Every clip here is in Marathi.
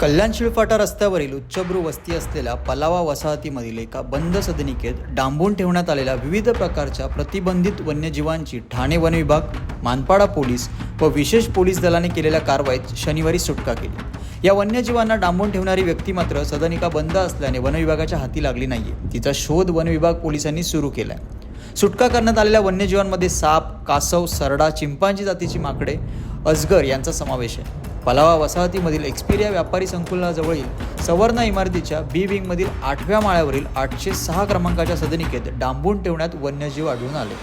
कल्याण शिळफाटा रस्त्यावरील उच्चभ्रू वस्ती असलेल्या पलावा वसाहतीमधील एका बंद सदनिकेत डांबून ठेवण्यात आलेल्या विविध प्रकारच्या प्रतिबंधित वन्यजीवांची ठाणे वन विभाग मानपाडा पोलीस व विशेष पोलीस दलाने केलेल्या कारवाईत शनिवारी सुटका केली. या वन्यजीवांना डांबून ठेवणारी व्यक्ती मात्र सदनिका बंद असल्याने वनविभागाच्या हाती लागली नाहीये. तिचा शोध वनविभाग पोलिसांनी सुरू केलाय. सुटका करण्यात आलेल्या वन्यजीवांमध्ये साप कासव सरडा चिंपांची जातीची माकडे अजगर यांचा समावेश आहे. पलावा वसाहतीमधील एक्सपिरिया व्यापारी संकुलनाजवळील सवर्णा इमारतीच्या बी विंगमधील आठव्या माळ्यावरील आठशे सहा क्रमांकाच्या सदनिकेत डांबून ठेवण्यात वन्यजीव आढळून आले.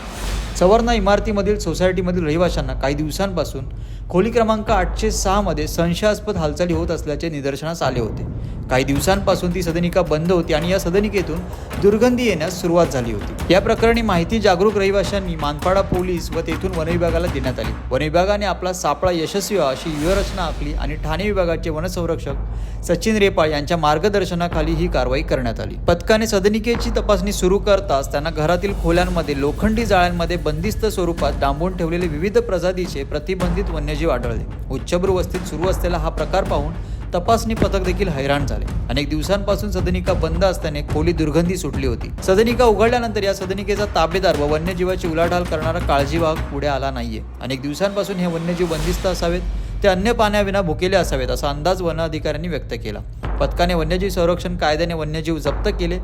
सवर्ण इमारतीमधील सोसायटीमधील रहिवाशांना काही दिवसांपासून खोली क्रमांक आठशे सहामध्ये संशयास्पद हालचाली होत असल्याचे निदर्शनास आले होते. काही दिवसांपासून ती सदनिका बंद होती आणि या सदनिकेतून दुर्गंधी येण्यास सुरुवात झाली होती. या प्रकरणी माहिती जागरूक रहिवाशांनी मानपाडा पोलीस व तेथून वनविभागाला देण्यात आली. वनविभागाने आपला सापळा यशस्वी अशी व्यूहरचना आखली आणि ठाणे विभागाचे वनसंरक्षक सचिन रेपाळ यांच्या मार्गदर्शनाखाली ही कारवाई करण्यात आली. पथकाने सदनिकेची तपासणी सुरू करताच त्यांना घरातील खोल्यांमध्ये लोखंडी जाळ्यांमध्ये बंदिस्त स्वरूपात डांबून ठेवलेले विविध प्रजातीचे प्रतिबंधित वन्यजीव आढळले. उच्चभ्रू वस्तीत सुरू असलेला हा प्रकार पाहून तपासणी पथक देखील हैराण झाले. अनेक दिवसांपासून सदनिका बंद असताना खोली दुर्गंधी सुटली होती. सदनिका उघडल्यानंतर या सदनिकेचा ताबेदार व वन्यजीवाची उलाढाल करणारा काळजीवाहक पुढे आला नाहीये. अनेक दिवसांपासून हे वन्यजीव बंदिस्त असावेत ते अन्य पाण्याविना भुकेले असावेत असा अंदाज वन अधिकाऱ्यांनी व्यक्त केला. पथकाने वन्यजीव संरक्षण कायद्याने वन्यजीव जप्त केले.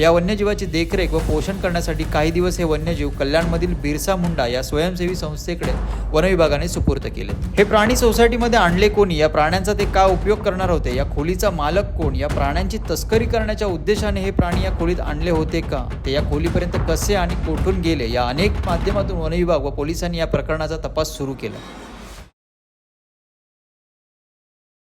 या वन्यजीवाची देखरेख व पोषण करण्यासाठी काही दिवस हे वन्यजीव कल्याणमधील बिरसा मुंडा या स्वयंसेवी संस्थेकडे वनविभागाने सुपूर्त केले. हे प्राणी सोसायटीमध्ये आणले कोणी? या प्राण्यांचा ते का उपयोग करणार होते? या खोलीचा मालक कोण? या प्राण्यांची तस्करी करण्याच्या उद्देशाने हे प्राणी या खोलीत आणले होते का? ते या खोलीपर्यंत कसे आणि कोठून गेले? या अनेक माध्यमातून वनविभाग व पोलिसांनी या प्रकरणाचा तपास सुरू केला.